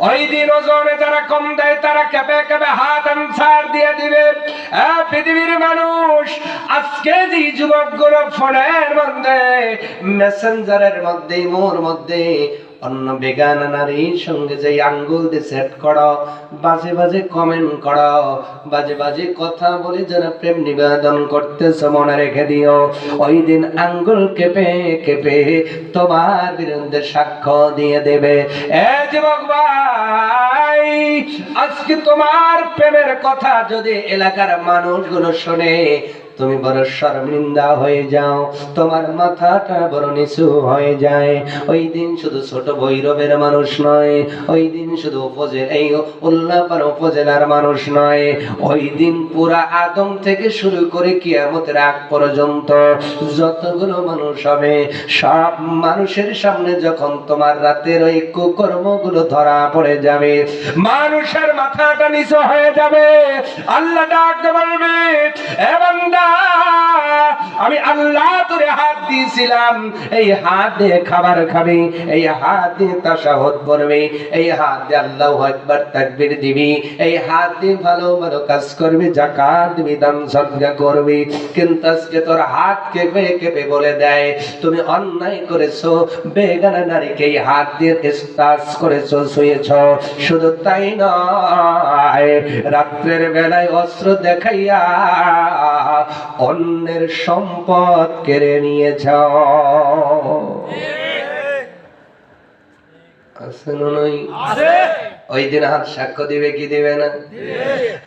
ওই দিন ওজনে যারা কম দেয়, তারা কেঁপে কেঁপে হাত আনসার দিয়ে দিবে। পৃথিবীর মানুষ, আজকে যে যুবকগুলো ফোনের মধ্যে মেসেঞ্জারের মধ্যে, মোর মধ্যে অন্য বেগান নারীর সঙ্গে যে আঙ্গুল দিয়ে সেট করো, বাজে বাজে কমেন্ট করো, বাজে বাজে কথা বলে যারা প্রেম নিবেদন করতেছ মনে রেখে দিও। ওই দিন আঙ্গুল কেঁপে কেঁপে তোমার বিরুদ্ধে সাক্ষ্য দিয়ে দেবে। এ যুবক ভাই, আজকে তোমার প্রেমের কথা যদি এলাকার মানুষগুলো শোনে তুমি বড় শর্মিন্দা হয়ে যাও, তোমার মাথাটা বড় নিচু হয়ে যায়। ওই দিন শুধু ছোট ভৈরবের মানুষ নয়, ওই দিন শুধু উপজেলা এই উল্লাপার উপজেলার মানুষ নয়, ওই দিন পুরা আদম থেকে শুরু করে কিয়ামতের আগ পর্যন্ত যতগুলো মানুষ হবে, সব মানুষের সামনে যখন তোমার রাতের ওই কুকর্মগুলো ধরা পড়ে যাবে, মানুষের মাথাটা নিচু হয়ে যাবে। আল্লাহ ডাকতে বলবে, এ বান্দা আমি আল্লাহ তোরে হাত দিয়েছিলাম। এই হাত দিয়ে খাবার খাবি, এই হাত দিয়ে তাসাহত করবি, এই হাত দিয়ে আল্লাহ একবার তাকবির দিবি, এই হাত দিয়ে ভালো ভালো কাজ করবি জাকাত দিবি, দান সদকা করবি। কিন্তু আজকে তোর হাত কেঁপে কেঁপে বলে দেয়, তুমি অন্যায় করেছ, বেগানা নারীকে এই হাত দিয়ে স্টাস করেছ, শুয়েছ। শুধু তাই নয়, রাত্রের বেলায় অস্ত্র দেখাইয়া অন্যের সম্পদ কেড়ে নিয়েছ আছে না নাই? ওই দিন হাত সাক্ষ্য দিবে কি দিবে না?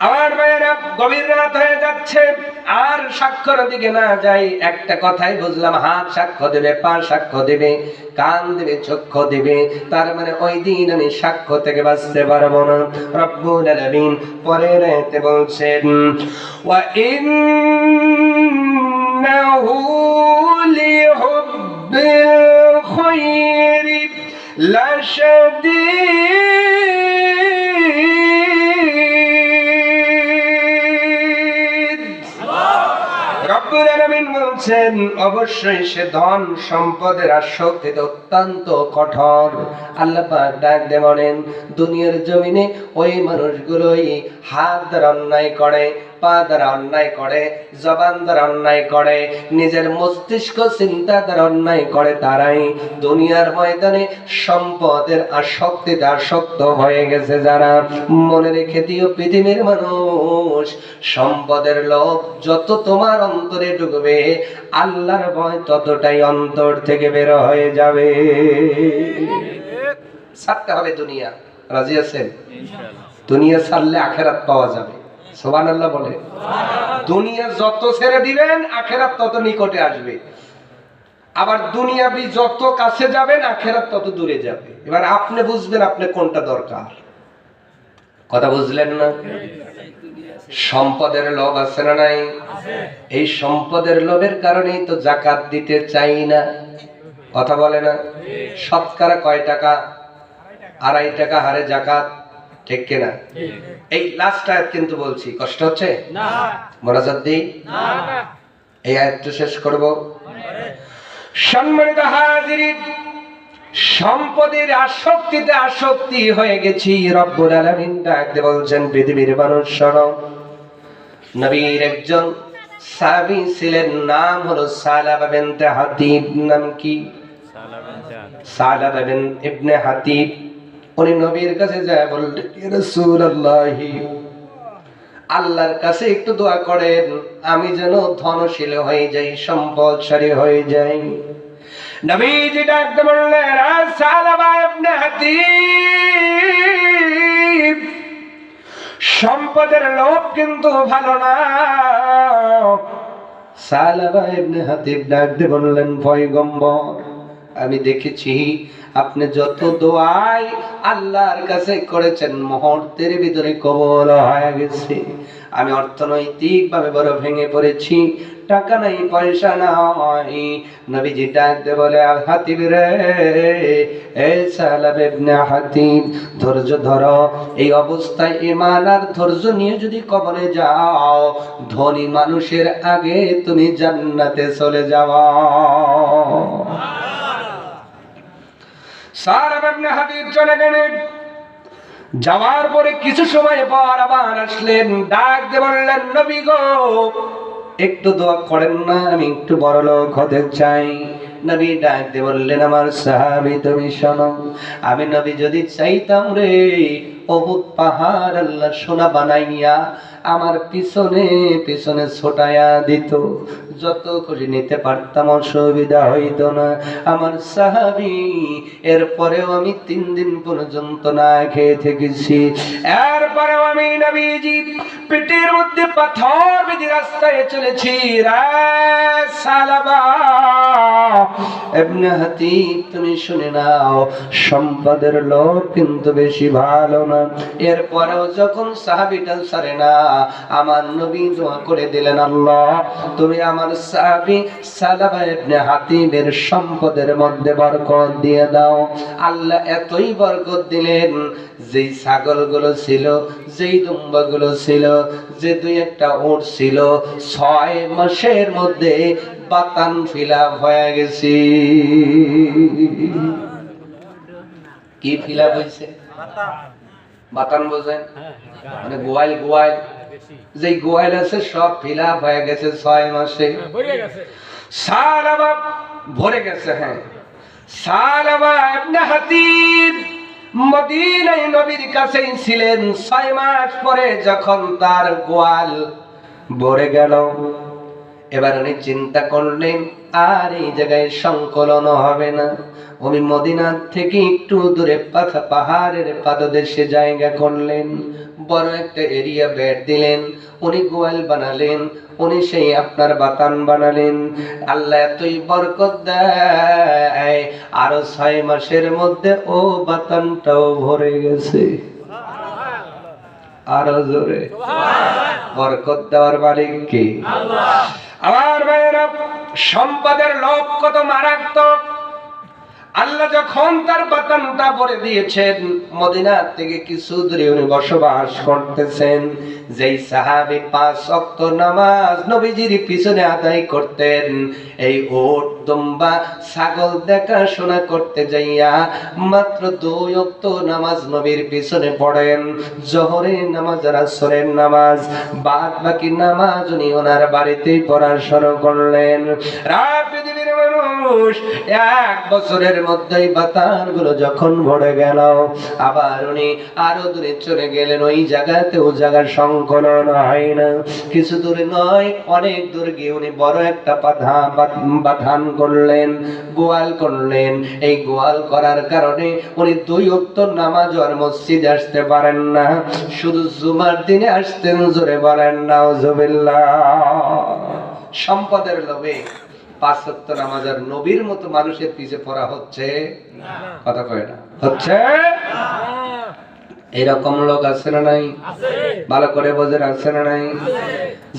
আমার ভাইয়েরা গভীর রাত হয়ে যাচ্ছে আর সাক্ষর দিকে না যাই। একটা কথাই বুঝলাম হাত সাক্ষ্য দেবে পা সাক্ষ্য দেবে কান দেবে চক্ষু দেবে। তার মানে ওই দিন আমি সাক্ষ্য থেকে বাঁচতে পারব না। রব্বুল আলামিন পরের আয়াতে বলছেন ওয়া ইন্নাহু লিহুব্বিল খায়রি লাশাদীদ রব্বুল আলামিন বলছেন, অবশ্যই সে ধন সম্পদের আসক্তিতে অত্যন্ত কঠোর। আল্লাহ ডাক দিয়ে বলেন, দুনিয়ার জমিনে ওই মানুষগুলোই হাত দ্বারা অন্যায় করে পা দ্বারা অন্যায় করে জবান দ্বারা অন্যায় করে নিজের মস্তিষ্ক চিন্তা দ্বারা অন্যায় করে তারাই। দুনিয়ার ময়দানে সম্পদের আসক্তিতে আসক্ত হয়ে গেছে যারা। মনে রেখে দিও পৃথিবীর মানুষ সম্পদের লোভ যত তোমার অন্তরে ঢুকবে আল্লাহর ভয় ততটাই অন্তর থেকে বের হয়ে যাবে। ছাড়তে হবে দুনিয়া। রাজি আছেন? দুনিয়া ছাড়লে আখেরাত পাওয়া যাবে। সোবান আল্লাহ বলে। দুনিয়া যত ছেড়ে দিবেন, আখেরাত তত নিকটে আসবে। আবার দুনিয়াবি যত কাছে যাবেন, আখেরাত তত দূরে যাবে। এবার আপনি বুঝবেন আপনি কোনটা দরকার। কথা বুঝলেন না? সম্পদের লোভ আছে না নাই? এই সম্পদের লোভের কারণেই তো জাকাত দিতে চাই না। কথা বলে না? শতকরা কয় টাকা? আড়াই টাকা হারে জাকাত? ঠিক কিনা? এই লাস্ট আয়াত কিন্তু বলছি কষ্ট হচ্ছে? মোনাজাত দিই এই আয়াতটা শেষ করব। সম্মানিত হাজিরিন সম্পদের আসক্তিতে আসক্তি হয়ে গেছি রব্বুল আলামিন ডাকতে বলছেন পৃথিবীর মানুষ শোনো। নবীর একজন সাহাবী ছিলেন নাম হলো সালাবা বিনতে হাতিব নাম কি? সালাবা বিন ইবনে হাতিব। উনি নবীর কাছে যায় বললেন আল্লাহর কাছে একটু দোয়া করেন, আমি যেন ধনশীল হয়ে যাই, সম্পদশালী হয়ে যাই। নবীজি ডাকতে বললেন "আ সালামা ইবনে হাতিব, সম্পদের লোভ কিন্তু ভালো না। সালামা ইবনে হাতিব ডাকতে বললেন ভয় পয়গম্বর আমি দেখেছি, আপনি যত দোয়াই আল্লাহর কাছে করেছেন, মুহূর্তের ভিতরে কবল হয়ে গেছে। আমি অর্থনৈতিক ভাবে বড় ভেঙে পড়েছি, টাকা নাই, পয়সা নাই। নবীজি ডাকতে বলে হাতিব রে, এ সালাব ইবনে হাতিব, ধৈর্য ধরো। এই অবস্থায় ইমান আর ধৈর্য নিয়ে যদি কবরে যাও, ধনী মানুষের আগে তুমি জান্নাতে চলে যাওয়া যাওয়ার পরে কিছু সময় পর আবার আসলেন। ডাক দিয়ে বললেন, নবী গো, একটু দোয়া করেন না, আমি একটু বড় লোক হতে চাই। নবী ডাক দিয়ে বললেন, আমার সাহাবি, তুমি শোনো, আমি নবী যদি চাইতাম রে অবুত পাহাড় আল্লাহ সোনা বানাইয়া আমার পিছনে পিছনে ছোটায়া দিত। যত করে নিতে পারতাম, অসুবিধা হইত না। আমার সাহাবি, এরপরেও আমি তিন দিন পর্যন্ত না খেয়ে থেকেছি। এরপরেও আমি নবীজি পেটের মধ্যে পাথর বেঁধে রাস্তায় চলেছি। এমনি হাতি তুমি শুনে নাও, সম্পদের লোক কিন্তু বেশি ভালো না। এরপরেও যখন সাহাবিটা সারে না, আমার নবী দোয়া করে দিলেন, আল্লাহ, তুমি আমার সাহাবি সালাবা ইবনে হাতিমের সম্পদের মধ্যে বরকত দিয়ে দাও। আল্লাহ এতই বরকত দিলেন, যেই ছাগলগুলো ছিল, যেই দুম্বাগুলো ছিল, যে দুই একটা উট ছিল, ছয় মাসের মধ্যে বাতান ফিলা হয়ে গেছি। কি ফিলা হয়েছে বাতান বোঝেন? মানে গোয়াল গোয়াল। যে গোয়াল আছে সব ফিলা হয়ে গেছে ছয় মাসে। সালাবা ভরে গেছে। হ্যাঁ। সালাবা ইবনে হাতিব মদিনায় নবীর কাছেই ছিলেন। ছয় মাস পরে যখন তার গোয়াল ভরে গেল এবার উনি চিন্তা করলেন আর এই জায়গায় সংকলন হবে না। উনি মদিনার থেকে একটু দূরে পাথা পাহাড়ের পাদদেশে জায়গা করলেন বড় একটা এরিয়া বেড দিলেন উনি গোয়াল বানালেন উনি সেই আপনার বাতান বানালেন। আল্লাহ এতই বরকত দেয় আরও ছয় মাসের মধ্যে ও বাতানটাও ভরে গেছে। আরও জোরে। বরকত দেওয়ার মালিক কি? আমার ভাইয়েরা সম্পদের লোভ কত মারাত্মক? আল্লাহ যখন তার বাতানটা ভরে দিয়েছেন মদিনা থেকে কিছু দূরে উনি বসবাস করতেছেন। যেই সাহাবি পাঁচ অক্ত নামাজ নবীজির পিছনে আদায় করতেন, এই ওট, দুম্বা, ছাগল দেখাশোনা করতে যাইয়া মাত্র দুই অক্ত নামাজ নবীর পিছনে পড়েন। জহরের নামাজ আর নামাজ বাদ বাকি নামাজ উনি ওনার বাড়িতেই পড়া শুরু করলেন। রাত মানুষ এক বছরের মধ্যেই বাতানগুলো যখন ভরে গেল, আবার উনি আরও দূরে চলে গেলেন। ওই জায়গাতে ও জায়গার সংকলন হয় না। কিছু নয়, অনেক দূর গিয়ে উনি বড় একটা করলেন, গোয়াল করলেন। এই গোয়াল করার কারণে উনি দুই উত্তর নামাজ আর মসজিদে আসতে পারেন না। শুধু জুমার দিনে আসতেন, জোরে বলেন না সম্পদের লোভে পাঁচ নবীর মতো মানুষের পিছে পড়া হচ্ছে? কথা কয় না। হচ্ছে? এরকম লোক আছে না নাই? ভালো করে বোঝেন আছে না নাই?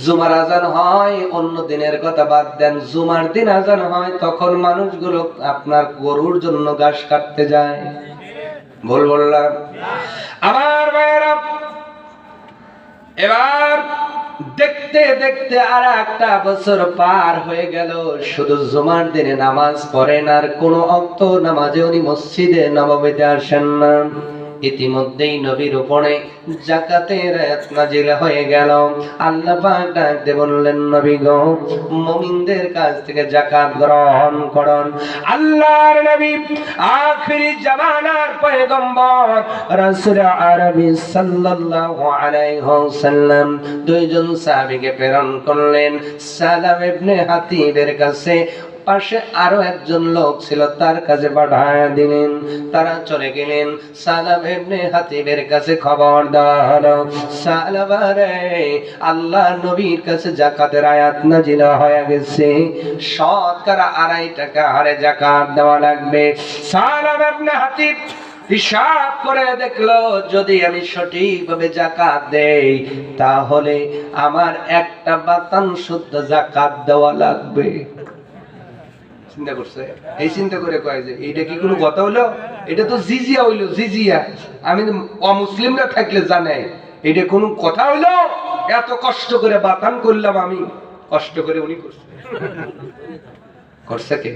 জুমার আজান হয় অন্য দিনের কথা বাদ দেন। জুমার দিন আজান হয় তখন মানুষগুলো আপনার গরুর জন্য ঘাস কাটতে যায়। ভুল বললাম। আমার ভাইয়েরা এবার দেখতে দেখতে আর একটা বছর পার হয়ে গেল। শুধু জুমার দিনে নামাজ পড়েন আর কোনো অক্ত নামাজে উনি মসজিদে নবমীতে আসেন না। ইতিমধ্যেই নবীর উপরে জাকাতের নাজিল হয়ে গেল। আল্লাহ পাক ডাক দিয়ে বললেন, নবী গো, মুমিনদের কাছ থেকে জাকাত গ্রহণ করুন। আল্লাহর নবী আখিরি জামানার পয়গম্বর রাসূল আরবি সাল্লাল্লাহু আলাইহি ওয়াসাল্লাম দুইজন সাহাবীকে প্রেরণ করলেন। সালাম ইবনে হাতিবের কাছে পাশে আরও একজন লোক ছিল, তার কাছে পাঠায় দিলেন, তারা চলে গেলেন। সালাম ইবনে হাতিবের কাছে খবর দেওয়া হলো সালাবারে আল্লাহ নবীর কাছে জাকাতের আয়াত নাজিল হয়ে গেছে। শতকরা আড়াই টাকা হারে জাকাত দেওয়া লাগবে। সালাম ইবনে হাতিব হিসাব করে দেখল, যদি আমি সঠিকভাবে জাকাত দেই, তাহলে আমার একটা বাতান শুদ্ধ জাকাত দেওয়া লাগবে। চিন্তা করছে। এই চিন্তা করে কয় যে, এইটা কি কোনো কথা হলো? এটা তো জিজিয়া হইল, জিজিয়া। আমি অমুসলিমরা থাকলে জানে এটা কোনো কথা হইল? এত কষ্ট করে বাতান করলাম আমি। কষ্ট করে উনি করছে। করছে কে?